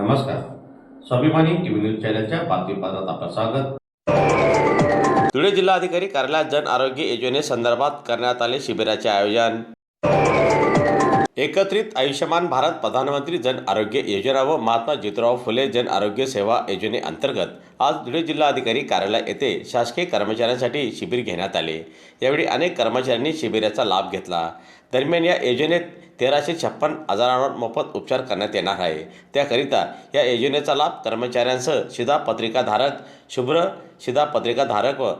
नमस्कार. स्वाभिमानी TV news चॅनलच्या बातमीपत्रात आपलं स्वागत. धुळे जिल्हाधिकारी कार्यालयात जन आरोग्य योजनेसंदर्भात करण्यात आले शिबिराचे आयोजन. एकत्रित आयुष्यमान भारत प्रधानमंत्री जन आरोग्य योजना व महात्मा ज्योतिराव फुले जन आरोग्य सेवा योजनेअंतर्गत आज धुळे जिल्हाधिकारी कार्यालय येथे शासकीय कर्मचाऱ्यांसाठी शिबिर घेण्यात आले. यावेळी अनेक कर्मचाऱ्यांनी शिबिराचा लाभ घेतला. दरम्यान या योजनेत तेराशे छप्पन आजारांवर मोफत उपचार करण्यात येणार आहे. त्याकरिता या योजनेचा लाभ कर्मचाऱ्यांसह शिधापत्रिकाधारक शुभ्र शिधापत्रिकाधारक व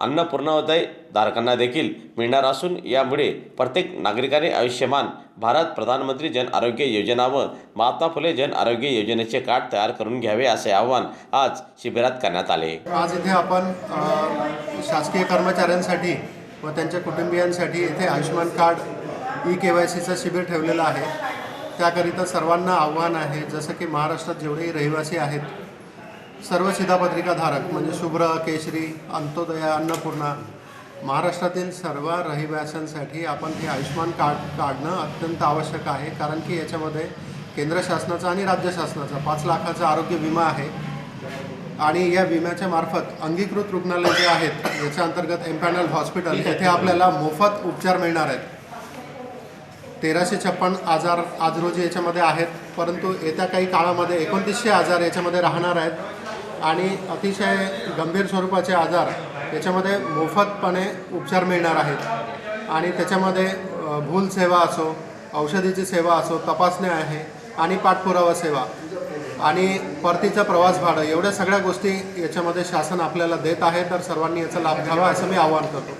अन्नपूर्णोदय धारकांना देखील मिळणार असून यामुळे प्रत्येक नागरिकाने आयुष्यमान भारत प्रधानमंत्री जन आरोग्य योजना व महात्मा फुले जन आरोग्य योजनेचे कार्ड तयार करून घ्यावे असे आवाहन आज शिबिरात करण्यात आले. आज इथे आपण शासकीय कर्मचाऱ्यांसाठी व त्यांच्या कुटुंबियांसाठी इथे Ayushman card E K Y सीचं शिबिर ठेवलेलं आहे. त्याकरिता सर्वांना आव्हान आहे जसं की महाराष्ट्रात जेवढेही रहिवासी आहेत सर्व शिधापत्रिकाधारक म्हणजे शुभ्र केशरी अंत्योदया अन्नपूर्णा महाराष्ट्रातील सर्व रहिवाशांसाठी आपण हे आयुष्यमान कार्ड काढणं अत्यंत आवश्यक आहे. कारण की याच्यामध्ये केंद्र शासनाचा आणि राज्य शासनाचा पाच लाखाचा आरोग्य विमा आहे. आणि या विम्याच्या मार्फत अंगीकृत रुग्णालय जे आहेत याच्या अंतर्गत एम्पॅनल हॉस्पिटल येथे आपल्याला मोफत उपचार मिळणार आहेत. तेराशे छप्पन आजार आज रोजी याच्यामध्ये आहेत परंतु येत्या काही काळामध्ये एकोणतीसशे आजार याच्यामध्ये राहणार आहेत. आणि अतिशय गंभीर स्वरूपाचे आजार याच्यामध्ये मोफतपणे उपचार मिळणार आहेत. आणि त्याच्यामध्ये भूल सेवा असो औषधीची सेवा असो तपासण्या आहे आणि पाठपुरावा सेवा आणि परतीचं प्रवास भाडं एवढ्या सगळ्या गोष्टी याच्यामध्ये शासन आपल्याला देत आहे तर सर्वांनी याचा लाभ घ्यावा असं मी आवाहन करतो.